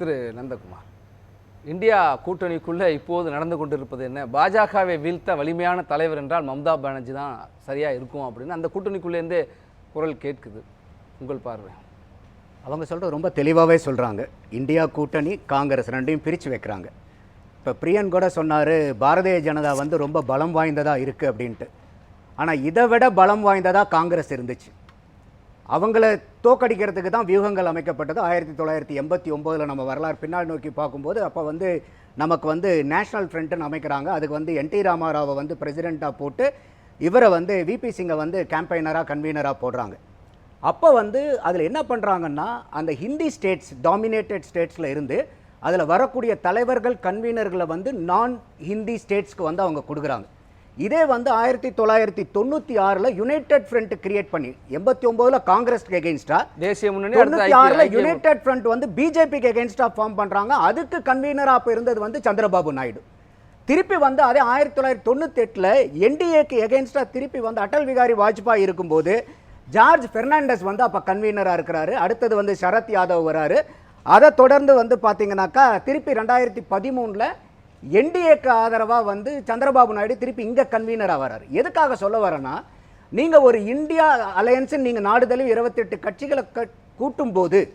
திரு Nandakumar. India கூட்டணிக்குள்ளே இப்போது நடந்து கொண்டிருப்பது என்ன? பாஜகவை வீழ்த்த வலிமையான தலைவர் என்றால் மம்தா பானர்ஜி தான் சரியாக இருக்கும் அப்படின்னு அந்த கூட்டணிக்குள்ளேருந்தே குரல் கேட்குது. உங்கள் பார்வை? அவங்க சொல்கிற ரொம்ப தெளிவாகவே சொல்கிறாங்க இந்தியா கூட்டணி காங்கிரஸ் ரெண்டையும் பிரித்து வைக்கிறாங்க. இப்போ பிரியன் கூட சொன்னார் பாரதிய ஜனதா வந்து ரொம்ப பலம் வாய்ந்ததாக இருக்குது அப்படின்ட்டு. ஆனால் இதை விட பலம் வாய்ந்ததாக காங்கிரஸ் இருந்துச்சு. அவங்கள தோக்கடிக்கிறதுக்கு தான் வியூகங்கள் அமைக்கப்பட்டது. ஆயிரத்தி தொள்ளாயிரத்தி எண்பத்தி ஒம்போதில் நம்ம வரலாறு பின்னால் நோக்கி பார்க்கும்போது அப்போ வந்து நமக்கு வந்து நேஷனல் ஃப்ரண்ட்னு அமைக்கிறாங்க. அதுக்கு வந்து என் டி ராமாராவை வந்து பிரசிடெண்ட்டாக போட்டு இவரை வந்து விபி சிங்கை வந்து கேம்பெயினராக கன்வீனராக போடுறாங்க. அப்போ வந்து அதில் என்ன பண்ணுறாங்கன்னா அந்த ஹிந்தி ஸ்டேட்ஸ் டாமினேட்டட் ஸ்டேட்ஸில் இருந்து அதில் வரக்கூடிய தலைவர்கள் கன்வீனர்களை வந்து நான் ஹிந்தி ஸ்டேட்ஸ்க்கு வந்து அவங்க கொடுக்குறாங்க. இதே வந்து ஆயிரத்தி தொள்ளாயிரத்தி தொண்ணூற்றி ஆறில் யுனைடெட் ஃப்ரண்ட் கிரியேட் பண்ணி எண்பத்தி ஒம்போதில் காங்கிரஸ்க்கு எகெயின்ஸ்டா தேசிய முன்னணி தொண்ணூற்றி ஆறில் யுனைடெட் ஃப்ரண்ட் வந்து பிஜேபிக்கு எகெயின்ஸ்டா ஃபார்ம் பண்ணுறாங்க அதுக்கு கன்வீனராக அப்போ இருந்தது வந்து சந்திரபாபு நாயுடு. திருப்பி வந்து அதே ஆயிரத்தி தொள்ளாயிரத்தி தொண்ணூற்றி எட்டில் என்டிஏக்கு எகெயின்ஸ்டாக திருப்பி வந்து அடல் பிகாரி வாஜ்பாய் இருக்கும்போது ஜார்ஜ் பெர்னாண்டஸ் வந்து அப்போ கன்வீனராக இருக்கிறாரு. அடுத்தது வந்து சரத் யாதவ் வராரு. அதை தொடர்ந்து வந்து பார்த்தீங்கன்னாக்கா திருப்பி ரெண்டாயிரத்தி பதிமூணில் என்டிஏக்கு ஆதரவாக வந்து சந்திரபாபு நாயுடு திருப்பி இங்கே கன்வீனராக ஆகிறார் எதுக்காக சொல்ல வரேன்னா நீங்கள் ஒரு இந்தியா அலையன்ஸுன்னு நீங்கள் நாடு இருபத்தெட்டு கட்சிகளை கட்- கூட்டும்போது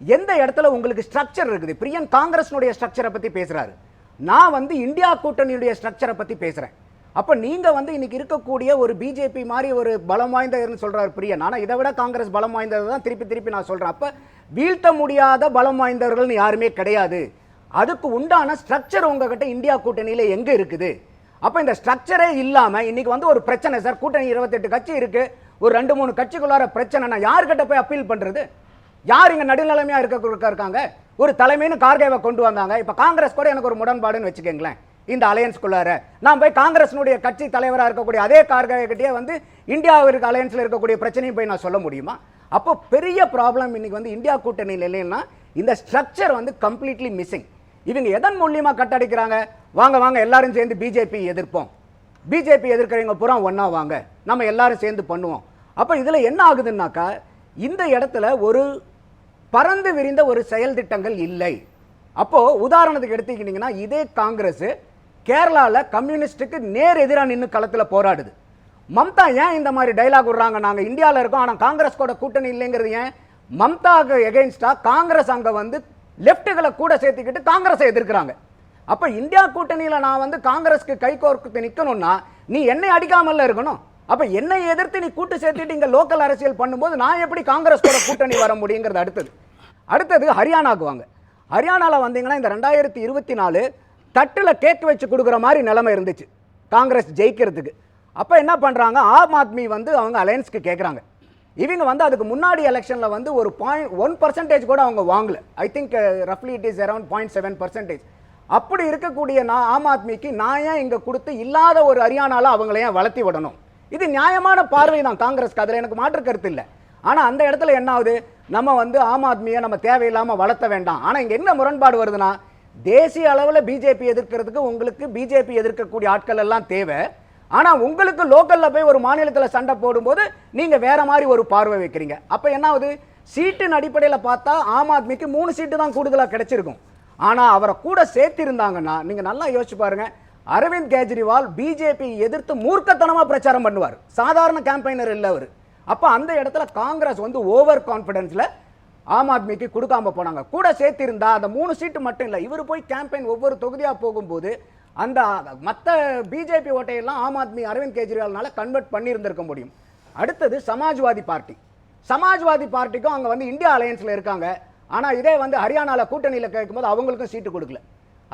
எந்த இடத்துல உங்களுக்கு ஸ்ட்ரக்சர் இருக்குது? பிரியன் காங்கிரஸ்னுடைய ஸ்ட்ரக்சரை பற்றி பேசுகிறாரு நான் வந்து இந்தியா கூட்டணியுடைய ஸ்ட்ரக்சரை பற்றி பேசுகிறேன் அப்போ நீங்கள் வந்து இன்னைக்கு இருக்கக்கூடிய ஒரு பிஜேபி மாதிரி ஒரு பலம் வாய்ந்ததுன்னு சொல்கிறார் பிரியன். ஆனால் இதை விட காங்கிரஸ் பலம் வாய்ந்தது தான் திருப்பி திருப்பி நான் சொல்கிறேன் அப்போ வீழ்த்த முடியாத பலம் வாய்ந்தவர்கள்னு யாருமே கிடையாது. அதுக்கு உண்டான ஸ்ட்ரக்சர் உங்ககிட்ட இந்தியா கூட்டணியில் எங்கே இருக்குது? அப்போ இந்த ஸ்ட்ரக்சரே இல்லாமல் இன்னைக்கு வந்து ஒரு பிரச்சனை சார். கூட்டணி இருபத்தெட்டு கட்சி இருக்கு. ஒரு ரெண்டு மூணு கட்சிக்குள்ளார பிரச்சனைனா யார்கிட்ட போய் அப்பீல் பண்ணுறது யார் இங்கே நடுநிலைமையாக இருக்க இருக்காங்க? ஒரு தலைமைன்னு கார்கேவை கொண்டு வந்தாங்க. இப்போ காங்கிரஸ் கூட எனக்கு ஒரு முரண்பாடுன்னு வச்சுக்கோங்களேன். இந்த அலையன்ஸ்குள்ளார நான் போய் காங்கிரஸ்னுடைய கட்சி தலைவராக இருக்கக்கூடிய அதே கார்கே வந்து இந்தியாவிற்கு அலையன்ஸில் இருக்கக்கூடிய பிரச்சனையும் போய் நான் சொல்ல முடியுமா? அப்போ பெரிய ப்ராப்ளம் இன்னைக்கு வந்து இந்தியா கூட்டணியில் இல்லைன்னா இந்த ஸ்ட்ரக்சர் வந்து கம்ப்ளீட்லி மிஸ்ஸிங் இவங்க எதன் மூலியமாக கட்டடிக்கிறாங்க வாங்க வாங்க எல்லாரும் சேர்ந்து பிஜேபி எதிர்ப்போம். பிஜேபி எதிர்க்கிறவங்க பூரா ஒன்றா வாங்க. நம்ம எல்லாரும் சேர்ந்து பண்ணுவோம். அப்போ இதில் என்ன ஆகுதுன்னாக்கா இந்த இடத்துல ஒரு பறந்து விரிந்த ஒரு செயல் திட்டங்கள் இல்லை. அப்போது உதாரணத்துக்கு எடுத்துக்கிட்டிங்கன்னா இதே காங்கிரஸ் கேரளாவில் கம்யூனிஸ்ட்டுக்கு நேர் எதிராக நின்று களத்தில் போராடுது. மம்தா ஏன் இந்த மாதிரி டைலாக் விடுறாங்க? நாங்கள் இந்தியாவில் இருக்கோம் ஆனால் காங்கிரஸ் கூட கூட்டணி இல்லைங்கிறது ஏன்? மம்தாவுக்கு எகெயின்ஸ்டாக காங்கிரஸ் அங்கே வந்து லெஃப்ட்டுகளை கூட சேர்த்துக்கிட்டு காங்கிரஸை எதிர்க்கிறாங்க. அப்போ இந்தியா கூட்டணியில் நான் வந்து காங்கிரஸ்க்கு கை கோர்த்து நிற்கணும்னா நீ என்னை அடிக்காமல் இருக்கணும். அப்போ என்னை எதிர்த்து நீ கூட்டு சேர்த்துட்டு இங்கே லோக்கல் அரசியல் பண்ணும்போது நான் எப்படி காங்கிரஸ் கூட கூட்டணி வர முடியுங்கிறது அடுத்தது. அடுத்தது ஹரியானாக்கு வாங்க ஹரியானாவில் வந்தீங்கன்னா இந்த ரெண்டாயிரத்தி இருபத்தி நாலு தட்டில் கேக் வச்சு கொடுக்குற மாதிரி நிலைமை இருந்துச்சு. காங்கிரஸ் ஜெயிக்கிறதுக்கு. அப்போ என்ன பண்ணுறாங்க ஆம் ஆத்மி வந்து அவங்க அலையன்ஸ்க்கு கேட்குறாங்க இவங்க வந்து அதுக்கு முன்னாடி எலெக்ஷனில் வந்து ஒரு பாயிண்ட் ஒன் பர்சன்டேஜ் கூட அவங்க வாங்கல. I think ரஃப்லி it is around point seven percentage அப்படி இருக்கக்கூடிய நான் ஆம் ஆத்மிக்கு நான் ஏன் இங்கே கொடுத்து இல்லாத ஒரு ஹரியானாவில் அவங்கள ஏன் வளர்த்தி விடணும்? இது நியாயமான பார்வை தான் காங்கிரஸ்க்கு. அதில் எனக்கு மாற்று கருத்து இல்லை. ஆனால் அந்த இடத்துல என்ன ஆகுது? நம்ம வந்து ஆம் ஆத்மியை நம்ம தேவையில்லாமல் வளர்த்த வேண்டாம். ஆனால் இங்கே என்ன முரண்பாடு வருதுன்னா தேசிய அளவில் பிஜேபி எதிர்க்கிறதுக்கு உங்களுக்கு பிஜேபி எதிர்க்கக்கூடிய ஆட்கள் எல்லாம் தேவை. ஆனால் உங்களுக்கு லோக்கலில் போய் ஒரு மாநிலத்தில் சண்டை போடும்போது நீங்கள் வேறு மாதிரி ஒரு பார்வை வைக்கிறீங்க. அப்போ என்ன ஆகுது? சீட்டின் அடிப்படையில் பார்த்தா ஆம் ஆத்மிக்கு மூணு சீட்டு தான் கூடுதலாக கிடைச்சிருக்கும். ஆனால் அவரை கூட சேர்த்திருந்தாங்கன்னா நீங்கள் நல்லா யோசிச்சு பாருங்க. அரவிந்த் கெஜ்ரிவால் பிஜேபி எதிர்த்து மூர்க்கத்தனமாக பிரச்சாரம் பண்ணுவார். சாதாரண கேம்பெயினர் இல்லை அவர். அப்போ அந்த இடத்துல காங்கிரஸ் வந்து ஓவர் கான்ஃபிடென்ஸில் ஆம் ஆத்மிக்கு கொடுக்காம போனாங்க. கூட சேர்த்திருந்தா அந்த மூணு சீட்டு மட்டும் இல்லை இவர் போய் கேம்பெயின் ஒவ்வொரு தொகுதியாக போகும்போது அந்த மற்ற பிஜேபி ஓட்டையெல்லாம் ஆம் ஆத்மி அரவிந்த் கெஜ்ரிவால்னால கன்வெர்ட் பண்ணியிருந்திருக்க முடியும். அடுத்தது சமாஜ்வாதி பார்ட்டி. சமாஜ்வாதி பார்ட்டிக்கும் அங்கே வந்து இந்தியா அலையன்ஸில் இருக்காங்க. ஆனால் இதே வந்து ஹரியானால கூட்டணியில் கேட்கும்போது அவங்களுக்கும் சீட்டு கொடுக்கல.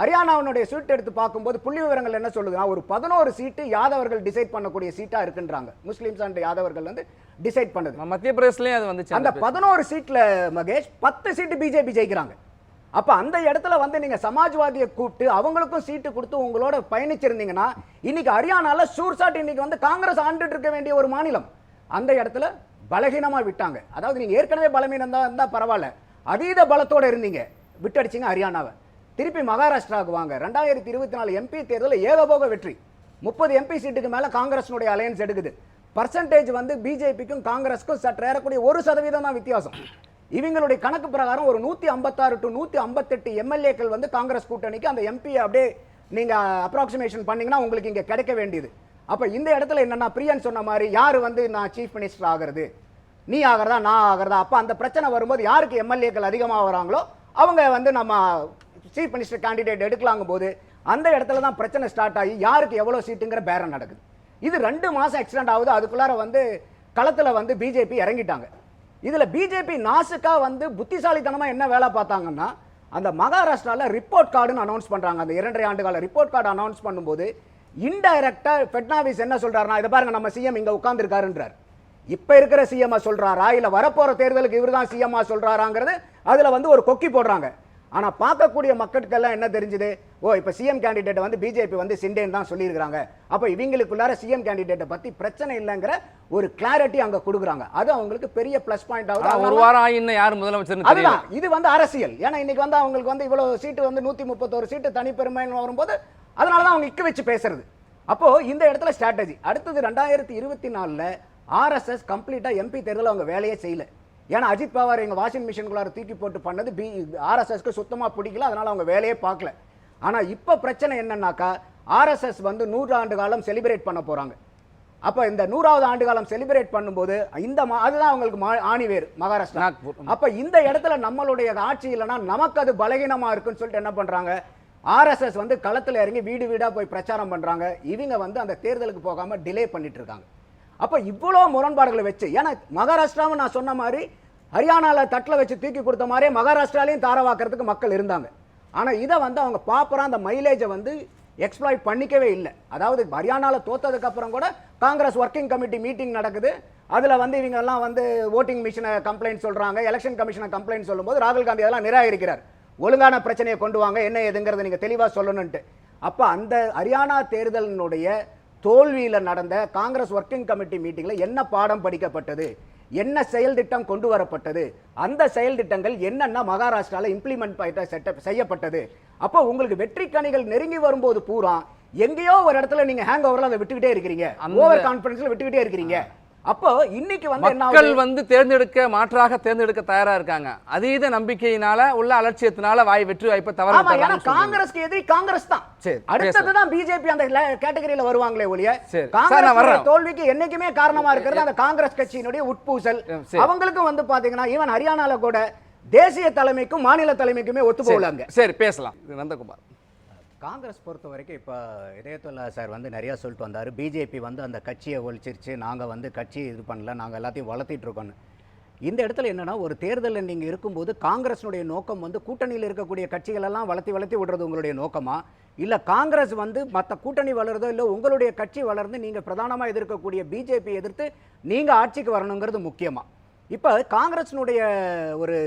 ஹரியானாவினுடைய சீட் எடுத்து பார்க்கும்போது புள்ளி விவரங்கள் என்ன சொல்லுதுன்னா ஒரு பதினோரு சீட்டு யாதவர்கள் டிசைட் பண்ணக்கூடிய சீட்டா இருக்குன்றாங்க. முஸ்லிம்ஸ் அண்ட் யாதவர்கள் வந்து டிசைட் பண்ணது. மத்திய பிரதேசலயும் அது வந்துச்சு. அந்த. பதினோரு சீட்ல மகேஷ் பத்து சீட்டு பிஜேபி ஜெயிக்கிறாங்க. அப்போ அந்த இடத்துல வந்து நீங்கள் சமாஜ்வாதியை கூப்பிட்டு அவங்களுக்கும் சீட்டு கொடுத்து உங்களோட பயணிச்சிருந்தீங்கன்னா இன்னைக்கு ஹரியானாவில் சூர்சாட் இன்னைக்கு வந்து காங்கிரஸ் ஆண்டுட்டு இருக்க வேண்டிய ஒரு மாநிலம். அந்த இடத்துல பலகீனமாக விட்டாங்க. அதாவது நீங்கள் ஏற்கனவே பலவீனம் தான் பரவாயில்ல. அதீத பலத்தோடு இருந்தீங்க. விட்டடிச்சிங்க ஹரியானாவை. திருப்பி மகாராஷ்டிராவுக்கு வாங்க. ரெண்டாயிரத்தி இருபத்தி நாலு எம்பி தேர்தலில் ஏகபோக வெற்றி. முப்பது எம்பி சீட்டுக்கு மேலே காங்கிரஸ்னுடைய அலையன்ஸ் எடுக்குது. பர்சன்டேஜ் வந்து பிஜேபிக்கும் காங்கிரஸ்க்கும் சற்று ஏறக்கூடிய ஒரு சதவீதம் தான் வித்தியாசம். இவங்களுடைய கணக்கு பிரகாரம் ஒரு நூற்றி ஐம்பத்தாறு டு நூற்றி ஐம்பத்தெட்டு எம்எல்ஏக்கள் வந்து காங்கிரஸ் கூட்டணிக்கு அந்த எம்பி அப்படியே நீங்கள் அப்ராக்சிமேஷன் பண்ணிங்கன்னா உங்களுக்கு இங்கே கிடைக்க வேண்டியது. அப்போ இந்த இடத்துல என்னென்னா பிரியன் சொன்ன மாதிரி யார் வந்து நான் சீஃப் மினிஸ்டர் ஆகிறது? நீ ஆகிறதா நான் ஆகிறதா? அப்போ அந்த பிரச்சனை வரும்போது யாருக்கு எம்எல்ஏக்கள் அதிகமாக வராங்களோ அவங்க வந்து நம்ம சீஃப் மினிஸ்டர் கேண்டிடேட் எடுக்கலாங்கும் போது அந்த இடத்துல தான் பிரச்சனை ஸ்டார்ட் ஆகி யாருக்கு எவ்வளோ சீட்டுங்கிற பேரம் நடக்குது. இது ரெண்டு மாதம் எக்ஸ்டெண்ட் ஆகுது அதுக்குள்ளார வந்து களத்தில் வந்து பிஜேபி இறங்கிட்டாங்க. இதில் பிஜேபி நாசுக்காக வந்து புத்திசாலித்தனமாக என்ன வேலை பார்த்தாங்கன்னா அந்த மகாராஷ்டிராவில் ரிப்போர்ட் கார்டுன்னு அனௌன்ஸ் பண்ணுறாங்க அந்த இரண்டரை ஆண்டு ரிப்போர்ட் கார்டு அனௌன்ஸ் பண்ணும்போது இன்டைரக்டாக ஃபெட்னாவிஸ் என்ன சொல்கிறாருன்னா இதை பாருங்க நம்ம சிஎம் இங்கே உட்காந்துருக்காருன்றார் இப்போ இருக்கிற சிஎம்மா சொல்கிறாரா இல்லை வரப்போகிற தேர்தலுக்கு இவர் தான் சிஎம்மா சொல்கிறாராங்கிறது அதில் வந்து ஒரு கொக்கி போடுறாங்க. ஆனால் பார்க்கக்கூடிய மக்களுக்கெல்லாம் என்ன தெரிஞ்சுது? ஓ இப்ப சிஎம் கேண்டிடேட் வந்து பிஜேபி வந்து சிண்டேன் தான் சொல்லியிருக்காங்க அப்ப இவங்களுக்குள்ளார சிஎம் கேண்டிடேட்டை பத்தி பிரச்சனை இல்லைங்கிற ஒரு கிளாரிட்டி அங்க கொடுக்குறாங்க. அது அவங்களுக்கு பெரிய பிளஸ் பாயிண்ட் ஆகுது. ஒரு வாரம் ஆயின்னு யார் முதலமைச்சர்னு தெரியல. அதுதான் இது வந்து அரசியல். ஏன்னா இன்னைக்கு வந்து அவங்களுக்கு வந்து இவ்வளவு சீட்டு வந்து நூத்தி முப்பத்தோரு சீட்டு தனிப்பெருமைன்னு வரும்போது அதனால தான் அவங்க இக்க வச்சு பேசுறது. அப்போ இந்த இடத்துல ஸ்ட்ராட்டஜி அடுத்தது ரெண்டாயிரத்தி இருபத்தி நாலுல ஆர்எஸ்எஸ் கம்ப்ளீட்டா எம்பி தேர்தல் அவங்க வேலையே செய்யல. ஏன்னா அஜித் பவார் எங்க வாஷிங் மிஷின்குள்ளார தூக்கி போட்டு பண்ணது பி ஆர்எஸ்எஸ்க்கு சுத்தமா பிடிக்கல. அதனால அவங்க வேலையே பார்க்கல. ஆனா இப்ப பிரச்சனை என்னன்னாக்கா ஆர்எஸ்எஸ் வந்து நூறு ஆண்டு காலம் செலிப்ரேட் பண்ண போறாங்க. அப்ப இந்த நூறாவது ஆண்டு காலம் செலிப்ரேட் பண்ணும்போது இந்த மா- அதுதான் அவங்களுக்கு மா- ஆணிவேர் மகாராஷ்டிரா. அப்ப இந்த இடத்துல நம்மளுடைய ஆட்சி இல்லைன்னா நமக்கு அது பலகீனமா இருக்குன்னு சொல்லிட்டு என்ன பண்றாங்க ஆர்எஸ்எஸ் வந்து களத்துல இறங்கி வீடு வீடா போய் பிரச்சாரம் பண்றாங்க. இவங்க வந்து அந்த தேர்தலுக்கு போகாம டிலே பண்ணிட்டு இருக்காங்க. அப்ப இவ்வளோ முரண்பாடுகளை வச்சு ஏன்னா மகாராஷ்டிராவும் நான் சொன்ன மாதிரி ஹரியானால தட்டில் வச்சு தூக்கி கொடுத்த மாதிரியே மகாராஷ்டிராலையும் தாரவாக்கிறதுக்கு மக்கள் இருந்தாங்க. ஆனால் இதை வந்து அவங்க ப்ராப்பராக அந்த மைலேஜை வந்து எக்ஸ்ப்ளாய்ட் பண்ணிக்கவே இல்லை. அதாவது ஹரியானாவில் தோத்ததுக்கப்புறம் கூட காங்கிரஸ் ஒர்க்கிங் கமிட்டி மீட்டிங் நடக்குது. அதில் வந்து இவங்க எல்லாம் வந்து ஓட்டிங் மிஷினை கம்ப்ளைண்ட் சொல்கிறாங்க எலெக்ஷன் கமிஷனை கம்ப்ளைண்ட் சொல்லும்போது ராகுல் காந்தி அதெல்லாம் நிராகரிக்கிறார். ஒழுங்கான பிரச்சனையை கொண்டு வாங்க என்ன ஏதுங்கிறத நீங்கள் தெளிவாக சொல்லணுன்ட்டு அப்போ அந்த ஹரியானா தேர்தலினுடைய தோல்வியில் நடந்த காங்கிரஸ் ஒர்க்கிங் கமிட்டி மீட்டிங்கில் என்ன பாடம் படிக்கப்பட்டது? என்ன செயல் திட்டம் கொண்டு வரப்பட்டது? அந்த செயல் திட்டங்கள் என்னென்ன மகாராஷ்டிரால இம்ப்ளிமெண்ட் செட்டப் செய்யப்பட்டது? அப்போ உங்களுக்கு வெற்றி கனிகள் நெருங்கி வரும்போது பூரா எங்கேயோ ஒரு இடத்துல நீங்க ஹேங் ஓவர்ல அதை விட்டுக்கிட்டே இருக்கிறீங்க. ஓவர் கான்பிடன்ஸ்ல விட்டுக்கிட்டே இருக்கிறீங்க. அப்போ இன்னைக்கு வந்து மக்கள்? வந்து தேர்ந்தெடுக்க மாற்றாக தேர்ந்தெடுக்க தயாரா இருக்காங்க அதீத நம்பிக்கையினால உள்ள அலட்சியத்தினால வாய் வெற்றி வாய்ப்பை தவற ஏன்னா. காங்கிரஸ்க்கு எதிரி காங்கிரஸ் தான் சரி, அடுத்ததுதான் பிஜேபி அந்த கேட்டகரியில வருவாங்களே ஒழிய காங்கிரஸ். தோல்விக்கு என்னைக்குமே காரணமா இருக்கிறது அந்த காங்கிரஸ் கட்சியினுடைய உட்பூசல். அவங்களுக்கும் வந்து பாத்தீங்கன்னா ஈவன் ஹரியானால கூட தேசிய தலைமைக்கும் மாநில தலைமைக்குமே ஒத்து போகலாங்க சரி பேசலாம் நந்தகுமார் காங்கிரஸ் பொறுத்த வரைக்கும் இப்போ இதயத்துல்லா சார் வந்து நிறையா சொல்லிட்டு வந்தார். பிஜேபி வந்து அந்த கட்சியை ஒழிச்சிருச்சு. நாங்கள் வந்து கட்சி இது பண்ணல. நாங்கள் எல்லாத்தையும் வளர்த்திட்டு இருக்கோன்னு இந்த இடத்துல என்னென்னா ஒரு தேர்தலில் நீங்கள் இருக்கும்போது காங்கிரஸினுடைய நோக்கம் வந்து கூட்டணியில் இருக்கக்கூடிய கட்சிகளெல்லாம் வளர்த்தி வளர்த்தி விடுறது உங்களுடைய நோக்கமா? இல்லை காங்கிரஸ் வந்து மற்ற கூட்டணி வளருதோ இல்லை உங்களுடைய கட்சி வளர்ந்து நீங்கள் பிரதானமாக எதிர்க்கக்கூடிய பிஜேபி எதிர்த்து நீங்கள் ஆட்சிக்கு வரணுங்கிறது முக்கியமாக இப்போ காங்கிரஸினுடைய ஒரு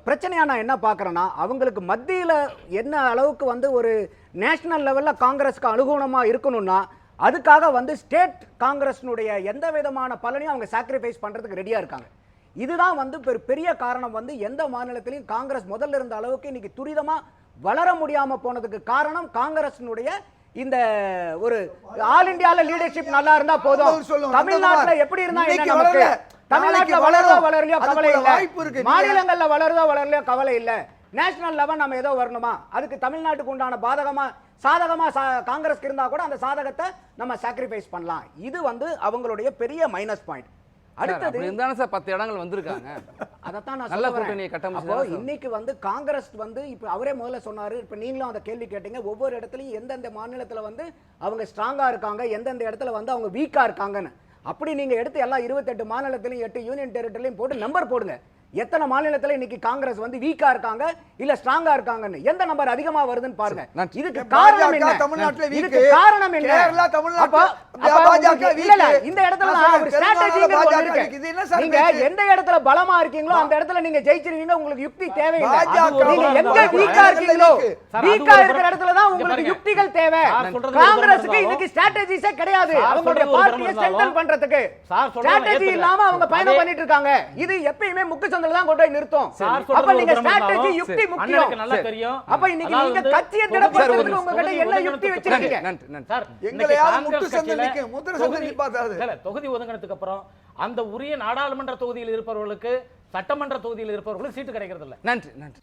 பிரச்சனையா நான் என்ன பார்க்குறேன்னா அவங்களுக்கு மத்தியில் என்ன அளவுக்கு வந்து ஒரு நேஷனல் லெவலில் காங்கிரஸ்க்கு அனுகூலமாக இருக்கணும்னா அதுக்காக வந்து ஸ்டேட் காங்கிரஸ்னுடைய எந்த விதமான பலனையும் அவங்க சாக்ரிஃபைஸ் பண்ணுறதுக்கு ரெடியாக இருக்காங்க இதுதான் வந்து பெரு பெரிய காரணம் வந்து எந்த மாநிலத்திலையும் காங்கிரஸ் முதல்ல இருந்த அளவுக்கு இன்னைக்கு துரிதமாக வளர முடியாமல் போனதுக்கு காரணம் காங்கிரஸினுடைய இந்த ஒரு ஆல் இந்தியால லீடர்ஷிப் நல்லா இருந்தா போதும். தமிழ்நாட்டுல. எப்படி இருந்தா தமிழ்நாட்டுல வளருதோ வளரும். வளரலையோ கவலை இல்ல. மாநிலங்கள்ல வளருதோ வளரலையோ கவலை இல்ல. நேஷனல் லெவல் நம்ம ஏதோ வரணுமா? அதுக்கு தமிழ்நாட்டுக்கு உண்டான பாதகமா சாதகமா சா- காங்கிரஸ்க்கு இருந்தா கூட அந்த சாதகத்தை நம்ம சாக்ரிஃபைஸ் பண்ணலாம். இது வந்து அவங்களுடைய பெரிய மைனஸ் பாயிண்ட் அடுத்தது இருந்தாலும் சார் பத்து இடங்கள் வந்திருக்காங்க. அதைத்தான் நான் நல்ல. கூட்டணியை கட்டமைச்சு. இன்னைக்கு வந்து காங்கிரஸ் வந்து இப்ப அவரே முதல்ல சொன்னாரு இப்ப நீங்களும் அந்த கேள்வி கேட்டீங்க. ஒவ்வொரு இடத்துலயும் எந்தெந்த மாநிலத்துல வந்து அவங்க ஸ்ட்ராங்கா இருக்காங்க எந்தெந்த இடத்துல வந்து அவங்க வீக்கா இருக்காங்கன்னு. அப்படி நீங்க எடுத்து எல்லா இருபத்தெட்டு மாநிலத்திலையும் எட்டு யூனியன் டெரிட்டரிலையும் போட்டு நம்பர் போடுங்க. எத்தனை மாநிலத்துல இன்னைக்கு காங்கிரஸ் வந்து வீக்கா இருக்காங்க இல்ல ஸ்ட்ராங்கா இருக்காங்கன்னு? எந்த நம்பர் அதிகமா வருதுன்னு பாருங்க. இதுக்கு காரணம் என்ன? தமிழ்நாட்டுல. இதுக்கு காரணம் என்ன? கேரளா இல்ல. இந்த இடத்துல ஒரு சார் நீங்க? எந்த இடத்துல பலமா இருக்கீங்களோ அந்த இடத்துல நீங்க ஜெயிச்சிருவீங்க உங்களுக்கு யுக்தி தேவையில்லை. நீங்க எங்க வீக்கா இருக்கீங்களோ? வீக்கா இருக்கிற இடத்துல தான் உங்களுக்கு. யுக்திகள் தேவை. காங்கிரஸுக்கு இன்னைக்கு ஸ்ட்ராட்டஜிஸே கிடையாது. அவங்களுடைய பார்ட்டியை இருந்தாலும் பண்றதுக்கு. ஸ்ட்ராட்டஜி. இல்லாம அவங்க பயணம் பண்ணிட்டு இருக்காங்க. இது எப்பயுமே முக்கு தான் கொண்டு போய் நிறுத்தும். அப்ப நீங்க ஸ்ட்ராட்டஜி யுக்தி முக்கியம். நல்லா. தெரியும். அப்ப இன்னைக்கு நீங்க கட்சியை திடப்படுத்துறதுக்கு உங்ககிட்ட தொகுதி என்ன யுக்தி வச்சிருக்கீங்க. சார் எங்களை இன்னைக்கு யாரும் காங்கிரஸ் முட்டு கட்சியில நிக்க, முத்திரை சந்தில் நிப்பாட்டாது. இல்ல, தொகுதி ஒதுங்கினதுக்கு அப்புறம் அந்த உரிய நாடாளுமன்ற தொகுதியில் இருப்பவர்களுக்கு சட்டமன்ற தொகுதியில் இருப்பவர்களுக்கு சீட்டு கிடைக்கிறது இல்ல நன்றி நன்றி.